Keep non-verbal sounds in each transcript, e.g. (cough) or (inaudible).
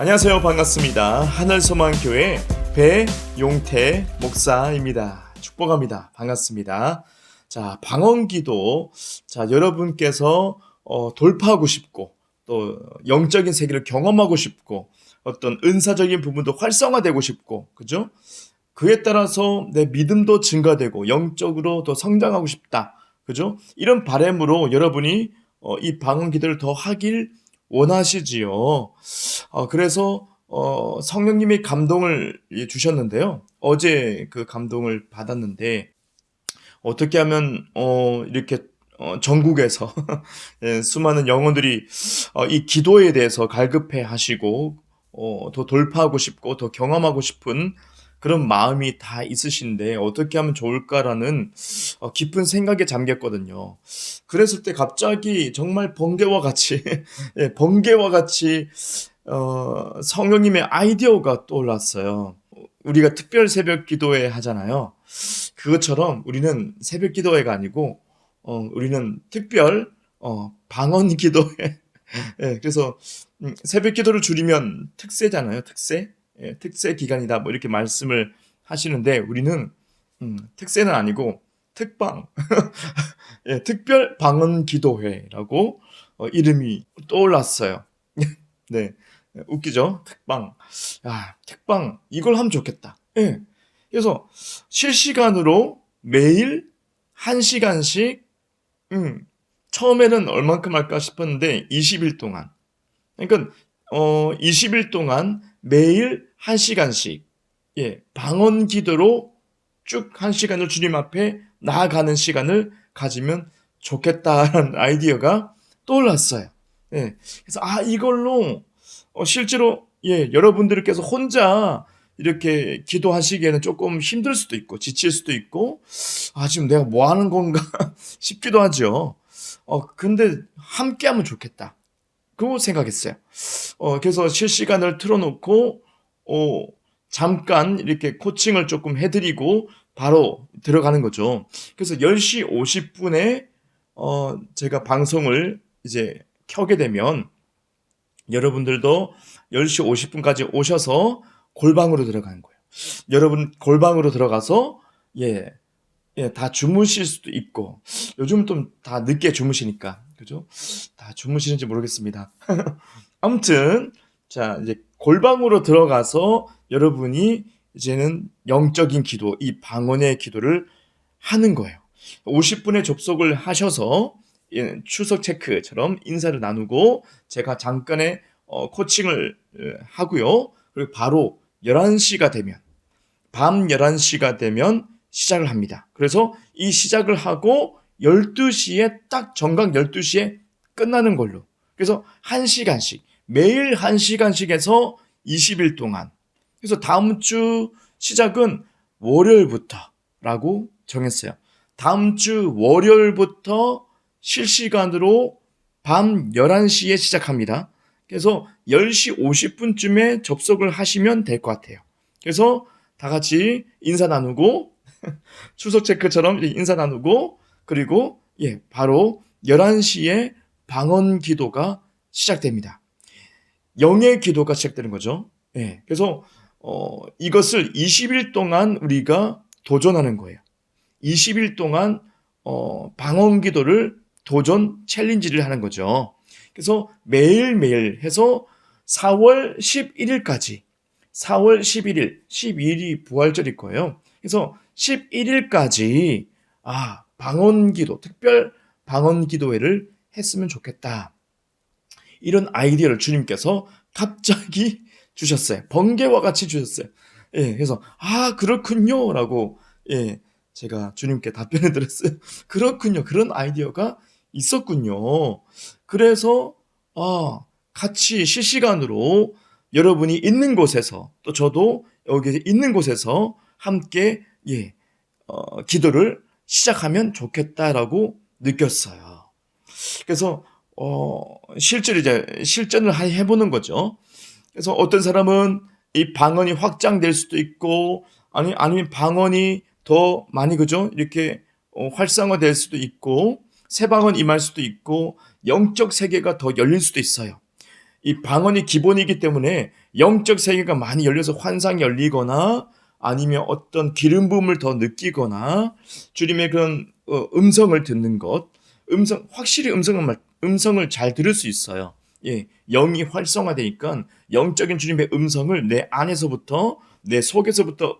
안녕하세요. 반갑습니다. 하늘소망교회 배용태 목사입니다. 축복합니다. 반갑습니다. 자, 방언기도. 자, 여러분께서 어, 돌파하고 싶고, 또 영적인 세계를 경험하고 싶고, 어떤 은사적인 부분도 활성화되고 싶고, 그죠? 그에 따라서 내 믿음도 증가되고, 영적으로 더 성장하고 싶다. 그죠? 이런 바램으로 여러분이 어, 이 방언 기도를 더 하길 원하시지요. 어, 그래서 어, 성령님이 감동을 예, 주셨는데요. 어제 그 감동을 받았는데 어떻게 하면 어, 이렇게 어, 전국에서 (laughs) 예, 수많은 영혼들이 어, 이 기도에 대해서 갈급해 하시고 어, 더 돌파하고 싶고 더 경험하고 싶은 그런 마음이 다 있으신데 어떻게 하면 좋을까라는 어, 깊은 생각에 잠겼거든요. 그랬을 때 갑자기 정말 번개와 같이 (laughs) 예, 번개와 같이 어, 성령님의 아이디어가 떠올랐어요. 우리가 특별 새벽 기도회 하잖아요. 그것처럼 우리는 새벽 기도회가 아니고 어, 우리는 특별 어, 방언 기도회. (laughs) 예, 그래서 음, 새벽 기도를 줄이면 특세잖아요. 특세. 예, 특세 기간이다. 뭐 이렇게 말씀을 하시는데 우리는 음, 특세는 아니고 특방, (laughs) 예, 특별 방언 기도회라고 어, 이름이 떠올랐어요. (laughs) 네, 웃기죠? 특방. 아, 특방 이걸 하면 좋겠다. 예. 그래서 실시간으로 매일 한 시간씩, 음, 처음에는 얼만큼 할까 싶었는데 20일 동안. 그러니까 어 20일 동안 매일 한 시간씩 예, 방언 기도로 쭉 한 시간을 주님 앞에 나아가는 시간을 가지면 좋겠다라는 (laughs) 아이디어가 떠올랐어요. 예. 그래서 아 이걸로 어, 실제로 예, 여러분들께서 혼자 이렇게 기도하시기에는 조금 힘들 수도 있고 지칠 수도 있고 아 지금 내가 뭐 하는 건가 (laughs) 싶기도 하죠. 어 근데 함께 하면 좋겠다. 그 생각했어요. 어 그래서 실시간을 틀어놓고 어 잠깐 이렇게 코칭을 조금 해드리고 바로 들어가는 거죠. 그래서 10시 50분에 어 제가 방송을 이제 켜게 되면 여러분들도 10시 50분까지 오셔서 골방으로 들어가는 거예요. 여러분 골방으로 들어가서 예, 예, 다 주무실 수도 있고 요즘 좀 다 늦게 주무시니까 그죠? 다 주무시는지 모르겠습니다. (laughs) 아무튼 자 이제 골방으로 들어가서 여러분이 이제는 영적인 기도, 이 방언의 기도를 하는 거예요. 50분의 접속을 하셔서 예, 추석 체크처럼 인사를 나누고 제가 잠깐의 어, 코칭을 어, 하고요. 그리고 바로 11시가 되면 밤 11시가 되면 시작을 합니다. 그래서 이 시작을 하고 12시에 딱 정각 12시에 끝나는 걸로. 그래서 1시간씩 매일 1시간씩 해서 20일 동안. 그래서 다음 주 시작은 월요일부터라고 정했어요. 다음 주 월요일부터 실시간으로 밤 11시에 시작합니다. 그래서 10시 50분쯤에 접속을 하시면 될 것 같아요. 그래서 다 같이 인사 나누고 (laughs) 추석 체크처럼 인사 나누고 그리고 예, 바로 11시에 방언 기도가 시작됩니다. 영의 기도가 시작되는 거죠. 예. 그래서 어, 이것을 20일 동안 우리가 도전하는 거예요. 20일 동안 어, 방언 기도를 도전 챌린지를 하는 거죠. 그래서 매일매일 해서 4월 11일까지 4월 11일, 12일이 부활절일 거예요. 그래서 11일까지 아, 방언 기도, 특별 방언 기도회를 했으면 좋겠다. 이런 아이디어를 주님께서 갑자기 (laughs) 주셨어요. 번개와 같이 주셨어요. 예, 그래서 아 그렇군요라고 예 제가 주님께 답변해 (laughs) 드렸어요. 그렇군요. 그런 아이디어가 있었군요. 그래서 아 같이 실시간으로 여러분이 있는 곳에서 또 저도 여기 있는 곳에서 함께 예 어, 기도를 시작하면 좋겠다라고 느꼈어요. 그래서 어, 실제로 이제 실전을 해보는 거죠. 그래서 어떤 사람은 이 방언이 확장될 수도 있고 아니 아니면 방언이 더 많이 그죠 이렇게 어, 활성화될 수도 있고 새 방언 임할 수도 있고 영적 세계가 더 열릴 수도 있어요. 이 방언이 기본이기 때문에 영적 세계가 많이 열려서 환상이 열리거나 아니면 어떤 기름 부음을 더 느끼거나 주님의 그런 어, 음성을 듣는 것, 음성 확실히 음성을 말- 음성을 잘 들을 수 있어요. 예, 영이 활성화되니까 영적인 주님의 음성을 내 안에서부터 내 속에서부터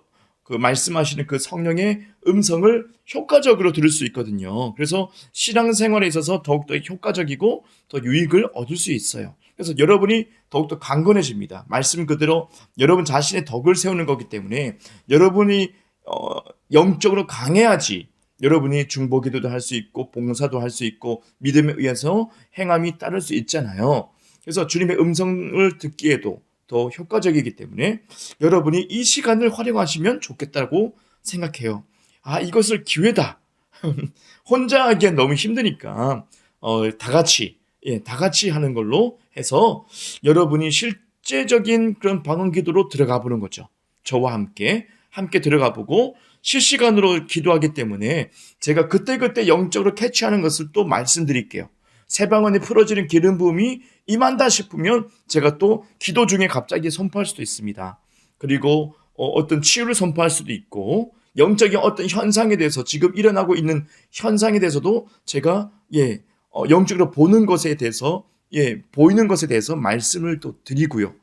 그 말씀하시는 그 성령의 음성을 효과적으로 들을 수 있거든요. 그래서 신앙생활에 있어서 더욱더 효과적이고 더 유익을 얻을 수 있어요. 그래서 여러분이 더욱더 강건해집니다. 말씀 그대로 여러분 자신의 덕을 세우는 거기 때문에 여러분이 어, 영적으로 강해야지 여러분이 중보기도도 할 수 있고 봉사도 할 수 있고 믿음에 의해서 행함이 따를 수 있잖아요. 그래서 주님의 음성을 듣기에도 더 효과적이기 때문에 여러분이 이 시간을 활용하시면 좋겠다고 생각해요. 아 이것을 기회다. (laughs) 혼자 하기엔 너무 힘드니까 어, 다 같이 예, 다 같이 하는 걸로 해서 여러분이 실제적인 그런 방언 기도로 들어가 보는 거죠. 저와 함께 함께 들어가 보고 실시간으로 기도하기 때문에 제가 그때그때 영적으로 캐치하는 것을 또 말씀드릴게요. 새 방언이 풀어지는 기름 부음이 임한다 싶으면 제가 또 기도 중에 갑자기 선포할 수도 있습니다. 그리고 어, 떤 치유를 선포할 수도 있고 영적인 어떤 현상에 대해서 지금 일어나고 있는 현상에 대해서도 제가 예 어, 영적으로 보는 것에 대해서 예 보이는 것에 대해서 말씀을 또 드리고요.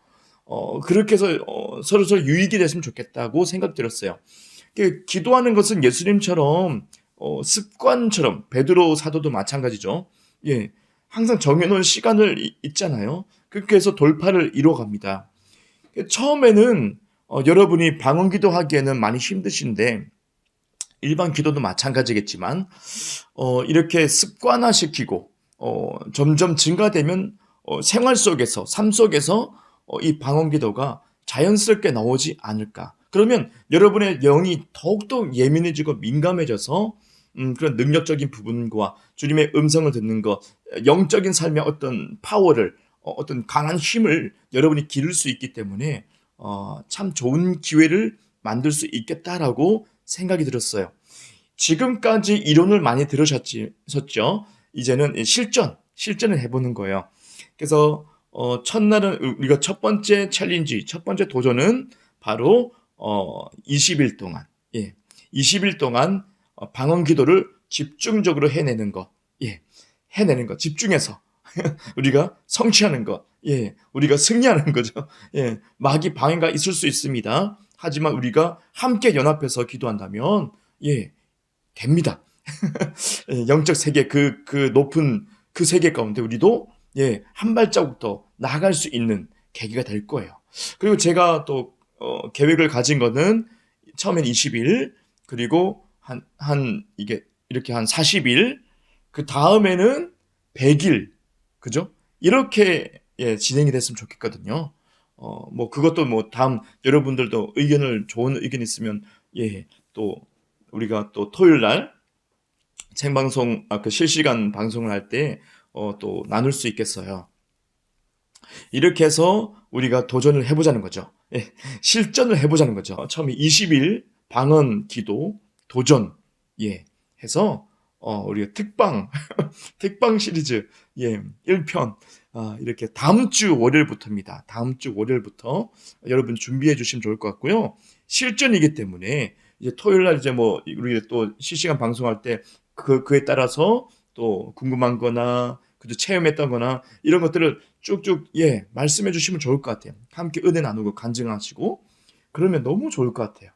어, 그렇게 해서 어, 서로 서로 유익이 됐으면 좋겠다고 생각 들었어요. 그 기도하는 것은 예수님처럼 어, 습관처럼 베드로 사도도 마찬가지죠. 예, 항상 정해놓은 시간을 이- 있잖아요. 그렇게 해서 돌파를 이뤄갑니다. 처음에는 어, 여러분이 방언 기도하기에는 많이 힘드신데 일반 기도도 마찬가지겠지만 어, 이렇게 습관화시키고 어, 점점 증가되면 어, 생활 속에서 삶 속에서 어, 이 방언 기도가 자연스럽게 나오지 않을까. 그러면 여러분의 영이 더욱더 예민해지고 민감해져서 음, 그런 능력적인 부분과 주님의 음성을 듣는 것, 영적인 삶의 어떤 파워를 어, 어떤 강한 힘을 여러분이 기를 수 있기 때문에 어, 참 좋은 기회를 만들 수 있겠다라고 생각이 들었어요. 지금까지 이론을 많이 들으셨죠? 이제는 실전, 실전을 해보는 거예요. 그래서 어, 첫날은 우리가 첫 번째 챌린지, 첫 번째 도전은 바로 어, 20일 동안, 예, 20일 동안 어, 방언 기도를 집중적으로 해내는 것, 예, 해내는 것, 집중해서 (laughs) 우리가 성취하는 것, 예, 우리가 승리하는 거죠. 예, 마귀 방해가 있을 수 있습니다. 하지만 우리가 함께 연합해서 기도한다면, 예, 됩니다. (laughs) 예, 영적 세계 그, 그 높은 그 세계 가운데 우리도 예, 한 발자국 더 나아갈 수 있는 계기가 될 거예요. 그리고 제가 또 어, 계획을 가진 거는 처음엔 20일, 그리고 한, 한, 이게 이렇게 한 40일, 그 다음에는 100일, 그죠? 이렇게 예, 진행이 됐으면 좋겠거든요. 어, 뭐 그것도 뭐 다음 여러분들도 의견을 좋은 의견 있으면 예, 또 우리가 또 토요일 날 생방송 아, 그 실시간 방송을 할 때 어, 또 나눌 수 있겠어요. 이렇게 해서 우리가 도전을 해보자는 거죠. 예, 실전을 해보자는 거죠. 처음에 20일 방언 기도 도전 예 해서 어, 우리가 특방 (laughs) 특방 시리즈 예 1편 아, 이렇게 다음 주 월요일부터입니다. 다음 주 월요일부터 여러분 준비해 주시면 좋을 것 같고요. 실전이기 때문에 이제 토요일 날 이제 뭐 우리 또 실시간 방송할 때 그 그에 따라서 또 궁금한 거나 그저 체험했던 거나 이런 것들을 쭉쭉 예 말씀해 주시면 좋을 것 같아요. 함께 은혜 나누고 간증하시고 그러면 너무 좋을 것 같아요.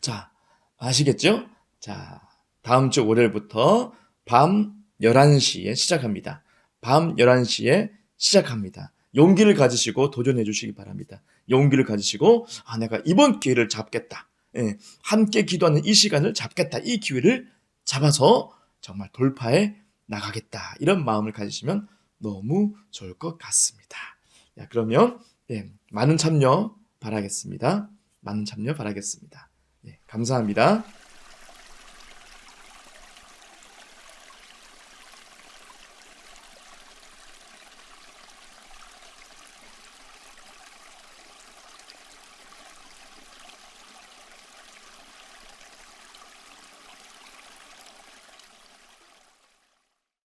자 아시겠죠? 자 다음 주 월요일부터 밤 11시에 시작합니다. 밤 11시에 시작합니다. 용기를 가지시고 도전해 주시기 바랍니다. 용기를 가지시고 아 내가 이번 기회를 잡겠다. 예, 함께 기도하는 이 시간을 잡겠다. 이 기회를 잡아서 정말 돌파해 나가겠다. 이런 마음을 가지시면 너무 좋을 것 같습니다. 자, 그러면 예, 많은 참여 바라겠습니다. 많은 참여 바라겠습니다. 예, 감사합니다.